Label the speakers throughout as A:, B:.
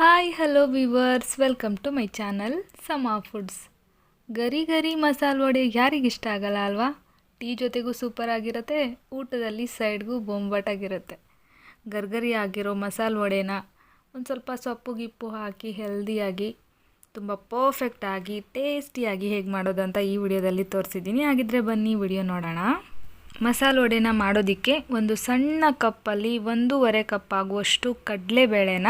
A: Hi hello viewers welcome to my channel ಸಮಾ foods ಗರಿ ಗರಿ ಮಸಾಲೆ ವಡೆ ಯಾರಿಗಿಷ್ಟ ಆಗಲ್ಲ ಅಲ್ವಾ? ಟೀ ಜೊತೆಗೂ ಸೂಪರ್ ಆಗಿರುತ್ತೆ, ಊಟದಲ್ಲಿ ಸೈಡ್ಗೂ ಬೊಂಬಾಟಾಗಿರುತ್ತೆ ಗರ್ಗರಿ ಆಗಿರೋ ಮಸಾಲೆ ವಡೆನ ಒಂದು ಸ್ವಲ್ಪ ಸೊಪ್ಪು, ಗಿಪ್ಪು ಹಾಕಿ ಹೆಲ್ದಿಯಾಗಿ ತುಂಬ ಪರ್ಫೆಕ್ಟಾಗಿ ಟೇಸ್ಟಿಯಾಗಿ ಹೇಗೆ ಮಾಡೋದು ಅಂತ ಈ ವಿಡಿಯೋದಲ್ಲಿ ತೋರಿಸಿದ್ದೀನಿ. ಹಾಗಿದ್ರೆ ಬನ್ನಿ, ವಿಡಿಯೋ ನೋಡೋಣ. ಮಸಾಲೆ ವಡೆನ ಮಾಡೋದಕ್ಕೆ ಒಂದು ಸಣ್ಣ ಕಪ್ಪಲ್ಲಿ ಒಂದೂವರೆ ಕಪ್ ಆಗುವಷ್ಟು ಕಡಲೆಬೇಳೆನ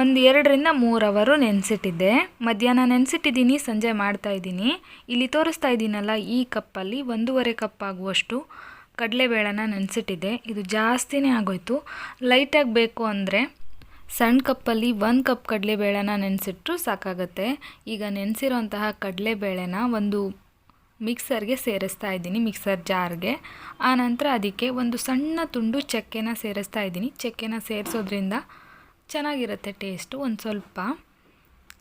A: ಒಂದು ಎರಡರಿಂದ ಮೂರು ಅವರು ನೆನೆಸಿಟ್ಟಿದ್ದೆ. ಮಧ್ಯಾಹ್ನ ನೆನೆಸಿಟ್ಟಿದ್ದೀನಿ, ಸಂಜೆ ಮಾಡ್ತಾ ಇದ್ದೀನಿ. ಇಲ್ಲಿ ತೋರಿಸ್ತಾ ಇದ್ದೀನಲ್ಲ, ಈ ಕಪ್ಪಲ್ಲಿ ಒಂದೂವರೆ ಕಪ್ ಆಗುವಷ್ಟು ಕಡಲೆಬೇಳೆನ ನೆನೆಸಿಟ್ಟಿದ್ದೆ. ಇದು ಜಾಸ್ತಿನೇ ಆಗೋಯ್ತು. ಲೈಟಾಗಿ ಬೇಕು ಅಂದರೆ ಸಣ್ಣ ಕಪ್ಪಲ್ಲಿ ಒಂದು ಕಪ್ ಕಡಲೆಬೇಳೆನ ನೆನೆಸಿಟ್ರು ಸಾಕಾಗುತ್ತೆ. ಈಗ ನೆನೆಸಿರೋಂತಹ ಕಡಲೆಬೇಳೆನ ಒಂದು ಮಿಕ್ಸರ್ಗೆ ಸೇರಿಸ್ತಾ ಇದ್ದೀನಿ, ಮಿಕ್ಸರ್ ಜಾರ್ಗೆ. ಆನಂತರ ಅದಕ್ಕೆ ಒಂದು ಸಣ್ಣ ತುಂಡು ಚಕ್ಕೆನ ಸೇರಿಸ್ತಾ ಇದ್ದೀನಿ. ಚಕ್ಕೆನ ಸೇರಿಸೋದ್ರಿಂದ ಚೆನ್ನಾಗಿರುತ್ತೆ ಟೇಸ್ಟು ಒಂದು ಸ್ವಲ್ಪ.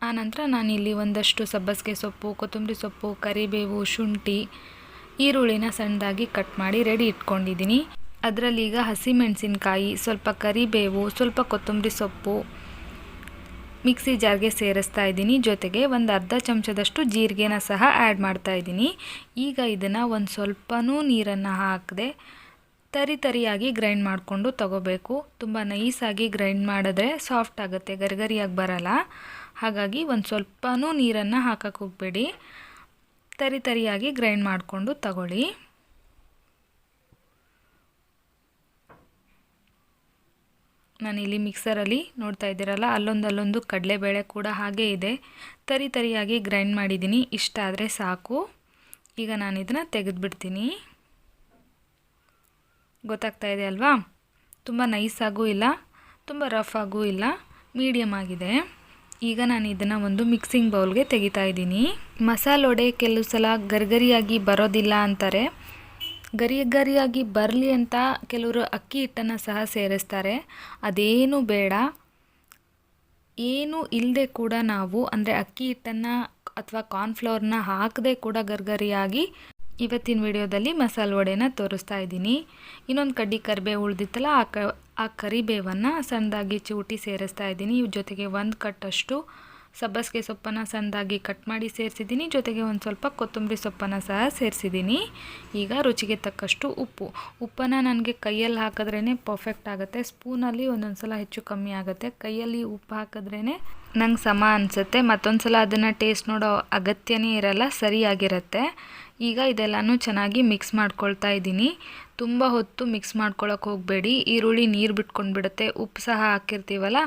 A: ಆನಂತರ ನಾನಿಲ್ಲಿ ಒಂದಷ್ಟು ಸಬ್ಬಸಿಗೆ ಸೊಪ್ಪು, ಕೊತ್ತಂಬರಿ ಸೊಪ್ಪು, ಕರಿಬೇವು, ಶುಂಠಿ, ಈರುಳ್ಳಿನ ಸಣ್ಣದಾಗಿ ಕಟ್ ಮಾಡಿ ರೆಡಿ ಇಟ್ಕೊಂಡಿದ್ದೀನಿ. ಅದರಲ್ಲಿ ಈಗ ಹಸಿಮೆಣಸಿನ್ಕಾಯಿ, ಸ್ವಲ್ಪ ಕರಿಬೇವು, ಸ್ವಲ್ಪ ಕೊತ್ತಂಬರಿ ಸೊಪ್ಪು ಮಿಕ್ಸಿ ಜಾರ್ಗೆ ಸೇರಿಸ್ತಾ ಇದ್ದೀನಿ. ಜೊತೆಗೆ ಒಂದು ಅರ್ಧ ಚಮಚದಷ್ಟು ಜೀರಿಗೆನ ಸಹ ಆ್ಯಡ್ ಮಾಡ್ತಾ ಇದ್ದೀನಿ. ಈಗ ಇದನ್ನು ಒಂದು ಸ್ವಲ್ಪನೂ ನೀರನ್ನು ಹಾಕದೆ ತರಿ ತರಿಯಾಗಿ ಗ್ರೈಂಡ್ ಮಾಡಿಕೊಂಡು ತಗೋಬೇಕು. ತುಂಬ ನೈಸಾಗಿ ಗ್ರೈಂಡ್ ಮಾಡಿದ್ರೆ ಸಾಫ್ಟ್ ಆಗುತ್ತೆ, ಗರಿಗರಿಯಾಗಿ ಬರಲ್ಲ. ಹಾಗಾಗಿ ಒಂದು ಸ್ವಲ್ಪನೂ ನೀರನ್ನು ಹಾಕಕ್ಕೆ ಹೋಗಬೇಡಿ. ತರಿ ತರಿಯಾಗಿ ಗ್ರೈಂಡ್ ಮಾಡಿಕೊಂಡು ತಗೊಳ್ಳಿ. ನಾನಿಲ್ಲಿ ಮಿಕ್ಸರಲ್ಲಿ ನೋಡ್ತಾ ಇದ್ದೀರಲ್ಲ ಅಲ್ಲೊಂದು ಅಲ್ಲೊಂದು ಕಡಲೆಬೇಳೆ ಕೂಡ ಹಾಗೇ ಇದೆ. ತರಿ ತರಿಯಾಗಿ ಗ್ರೈಂಡ್ ಮಾಡಿದ್ದೀನಿ, ಇಷ್ಟ ಆದರೆ ಸಾಕು. ಈಗ ನಾನು ಇದನ್ನು ತೆಗೆದುಬಿಡ್ತೀನಿ. ಗೊತ್ತಾಗ್ತಾ ಇದೆ ಅಲ್ವಾ? ತುಂಬ ನೈಸಾಗೂ ಇಲ್ಲ, ತುಂಬ ರಫ್ ಆಗೂ ಇಲ್ಲ ಮೀಡಿಯಮ್ ಆಗಿದೆ. ಈಗ ನಾನು ಇದನ್ನು ಒಂದು ಮಿಕ್ಸಿಂಗ್ ಬೌಲ್ಗೆ ತೆಗಿತಾ ಇದ್ದೀನಿ. ಮಸಾಲೆ ವಡೆ ಕೆಲವು ಸಲ ಗರ್ಗರಿಯಾಗಿ ಬರೋದಿಲ್ಲ ಅಂತಾರೆ. ಗರಿ ಗರಿಯಾಗಿ ಬರಲಿ ಅಂತ ಕೆಲವರು ಅಕ್ಕಿ ಹಿಟ್ಟನ್ನು ಸಹ ಸೇರಿಸ್ತಾರೆ. ಅದೇನು ಬೇಡ. ಏನು ಇಲ್ಲದೆ ಕೂಡ ನಾವು, ಅಂದರೆ ಅಕ್ಕಿ ಹಿಟ್ಟನ್ನು ಅಥವಾ ಕಾರ್ನ್ಫ್ಲವರ್ನ ಹಾಕದೆ ಕೂಡ ಗರ್ಗರಿಯಾಗಿ ಇವತ್ತಿನ ವಿಡಿಯೋದಲ್ಲಿ ಮಸಾಲೆ ವಡೆನ ತೋರಿಸ್ತಾ ಇದ್ದೀನಿ. ಇನ್ನೊಂದು ಕಡ್ಡಿ ಕರಿಬೇವು ಉಳಿದಿತ್ತಲ್ಲ, ಆ ಕ, ಆ ಕರಿಬೇವನ್ನು ಸಣ್ಣದಾಗಿ ಚೂಟಿ ಸೇರಿಸ್ತಾ ಇದ್ದೀನಿ. ಜೊತೆಗೆ ಒಂದು ಕಟ್ಟಷ್ಟು ಸಬ್ಬಸಿಗೆ ಸೊಪ್ಪನ್ನು ಸಣ್ಣದಾಗಿ ಕಟ್ ಮಾಡಿ ಸೇರಿಸಿದ್ದೀನಿ. ಜೊತೆಗೆ ಒಂದು ಸ್ವಲ್ಪ ಕೊತ್ತಂಬರಿ ಸೊಪ್ಪನ್ನು ಸಹ ಸೇರಿಸಿದ್ದೀನಿ. ಈಗ ರುಚಿಗೆ ತಕ್ಕಷ್ಟು ಉಪ್ಪು. ಉಪ್ಪನ್ನು ನನಗೆ ಕೈಯಲ್ಲಿ ಹಾಕಿದ್ರೇ ಪರ್ಫೆಕ್ಟ್ ಆಗುತ್ತೆ. ಸ್ಪೂನಲ್ಲಿ ಒಂದೊಂದು ಸಲ ಹೆಚ್ಚು ಕಮ್ಮಿ ಆಗುತ್ತೆ. ಕೈಯಲ್ಲಿ ಉಪ್ಪು ಹಾಕಿದ್ರೇ ನಂಗೆ ಸಮ ಅನಿಸುತ್ತೆ. ಮತ್ತೊಂದು ಸಲ ಅದನ್ನು ಟೇಸ್ಟ್ ನೋಡೋ ಅಗತ್ಯನೇ ಇರಲ್ಲ, ಸರಿಯಾಗಿರುತ್ತೆ. ಈಗ ಇದೆಲ್ಲನೂ ಚೆನ್ನಾಗಿ ಮಿಕ್ಸ್ ಮಾಡ್ಕೊಳ್ತಾ ಇದ್ದೀನಿ. ತುಂಬ ಹೊತ್ತು ಮಿಕ್ಸ್ ಮಾಡ್ಕೊಳಕ್ಕೆ ಹೋಗಬೇಡಿ. ಈರುಳ್ಳಿ ನೀರು ಬಿಟ್ಕೊಂಡು ಬಿಡುತ್ತೆ ಉಪ್ಪು ಸಹ ಹಾಕಿರ್ತೀವಲ್ಲ?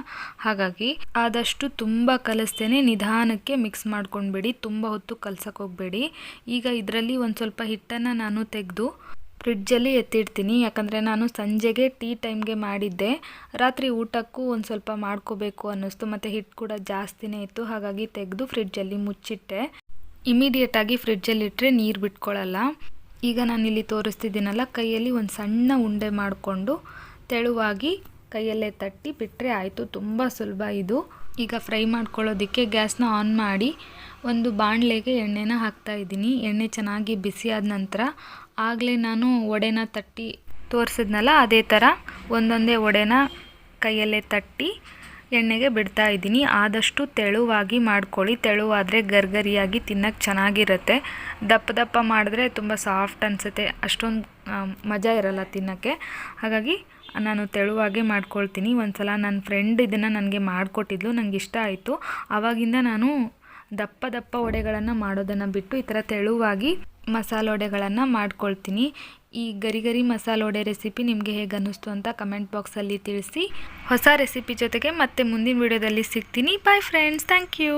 A: ಹಾಗಾಗಿ ಆದಷ್ಟು ತುಂಬ ಕಲಿಸ್ತೇನೆ. ನಿಧಾನಕ್ಕೆ ಮಿಕ್ಸ್ ಮಾಡ್ಕೊಂಡ್ಬಿಡಿ. ತುಂಬ ಹೊತ್ತು ಕಲ್ಸಕ್ಕೆ ಹೋಗಬೇಡಿ. ಈಗ ಇದರಲ್ಲಿ ಒಂದು ಸ್ವಲ್ಪ ಹಿಟ್ಟನ್ನು ನಾನು ತೆಗೆದು ಫ್ರಿಡ್ಜಲ್ಲಿ ಎತ್ತಿಡ್ತೀನಿ. ಯಾಕಂದರೆ ನಾನು ಸಂಜೆಗೆ ಟೀ ಟೈಮ್ಗೆ ಮಾಡಿದ್ದೆ. ರಾತ್ರಿ ಊಟಕ್ಕೂ ಒಂದು ಸ್ವಲ್ಪ ಮಾಡ್ಕೋಬೇಕು ಅನ್ನಿಸ್ತು. ಮತ್ತು ಹಿಟ್ಟು ಕೂಡ ಜಾಸ್ತಿನೇ ಇತ್ತು. ಹಾಗಾಗಿ ತೆಗೆದು ಫ್ರಿಡ್ಜಲ್ಲಿ ಮುಚ್ಚಿಟ್ಟೆ. ಇಮಿಡಿಯೇಟಾಗಿ ಫ್ರಿಡ್ಜಲ್ಲಿಟ್ಟರೆ ನೀರು ಬಿಟ್ಕೊಳ್ಳಲ್ಲ ಈಗ ನಾನಿಲ್ಲಿ ತೋರಿಸ್ತಿದ್ದೀನಲ್ಲ, ಕೈಯಲ್ಲಿ ಒಂದು ಸಣ್ಣ ಉಂಡೆ ಮಾಡಿಕೊಂಡು ತೆಳುವಾಗಿ ಕೈಯಲ್ಲೇ ತಟ್ಟಿ ಬಿಟ್ಟರೆ ಆಯಿತು, ತುಂಬ ಸುಲಭ ಇದು. ಈಗ ಫ್ರೈ ಮಾಡ್ಕೊಳ್ಳೋದಕ್ಕೆ ಗ್ಯಾಸ್ನ ಆನ್ ಮಾಡಿ ಒಂದು ಬಾಣಲೆಗೆ ಎಣ್ಣೆನ ಹಾಕ್ತಾ ಇದ್ದೀನಿ. ಎಣ್ಣೆ ಚೆನ್ನಾಗಿ ಬಿಸಿಯಾದ ನಂತರ ಆಗಲೇ ನಾನು ಒಡೆನ ತಟ್ಟಿ ತೋರಿಸಿದ್ನಲ್ಲ, ಅದೇ ಥರ ಒಂದೊಂದೇ ಒಡೆನ ಕೈಯಲ್ಲೇ ತಟ್ಟಿ ಎಣ್ಣೆಗೆ ಬಿಡ್ತಾ ಇದ್ದೀನಿ. ಆದಷ್ಟು ತೆಳುವಾಗಿ ಮಾಡ್ಕೊಳ್ಳಿ. ತೆಳುವಾದರೆ ಗರ್ಗರಿಯಾಗಿ ತಿನ್ನೋಕ್ಕೆ ಚೆನ್ನಾಗಿರುತ್ತೆ. ದಪ್ಪ ದಪ್ಪ ಮಾಡಿದ್ರೆ ತುಂಬ ಸಾಫ್ಟ್ ಅನಿಸುತ್ತೆ. ಅಷ್ಟೊಂದು ಮಜಾ ಇರಲ್ಲ ತಿನ್ನೋಕ್ಕೆ. ಹಾಗಾಗಿ ನಾನು ತೆಳುವಾಗೆ ಮಾಡ್ಕೊಳ್ತೀನಿ. ಒಂದು ಸಲ ನನ್ನ ಫ್ರೆಂಡ್ ಇದನ್ನು ನನಗೆ ಮಾಡಿಕೊಟ್ಟಿದ್ಲು. ನನಗೆ ಇಷ್ಟ ಆಯಿತು. ಆವಾಗಿಂದ ನಾನು ದಪ್ಪ ದಪ್ಪ ವಡೆಗಳನ್ನು ಮಾಡೋದನ್ನು ಬಿಟ್ಟು ಈ ಥರ ತೆಳುವಾಗಿ ಮಸಾಲೆ ವಡೆಗಳನ್ನು ಮಾಡ್ಕೊಳ್ತೀನಿ. ಈ ಗರಿ ಗರಿ ಮಸಾಲೆ ವಡೆ ರೆಸಿಪಿ ನಿಮಗೆ ಹೇಗೆ ಅನ್ನಿಸ್ತು ಅಂತ ಕಮೆಂಟ್ ಬಾಕ್ಸಲ್ಲಿ ತಿಳಿಸಿ. ಹೊಸ ರೆಸಿಪಿ ಜೊತೆಗೆ ಮತ್ತೆ ಮುಂದಿನ ವಿಡಿಯೋದಲ್ಲಿ ಸಿಗ್ತೀನಿ. Bye friends thank you